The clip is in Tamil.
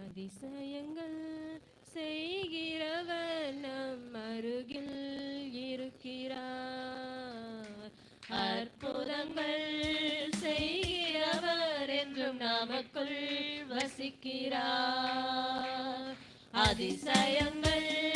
அதிசயங்கள் செய்கிறவர் நம் அருகில் இருக்கிறார். அற்புதங்கள் செய்கிறவர் என்றும் நமக்குள் வசிக்கிறார். அதிசயங்கள்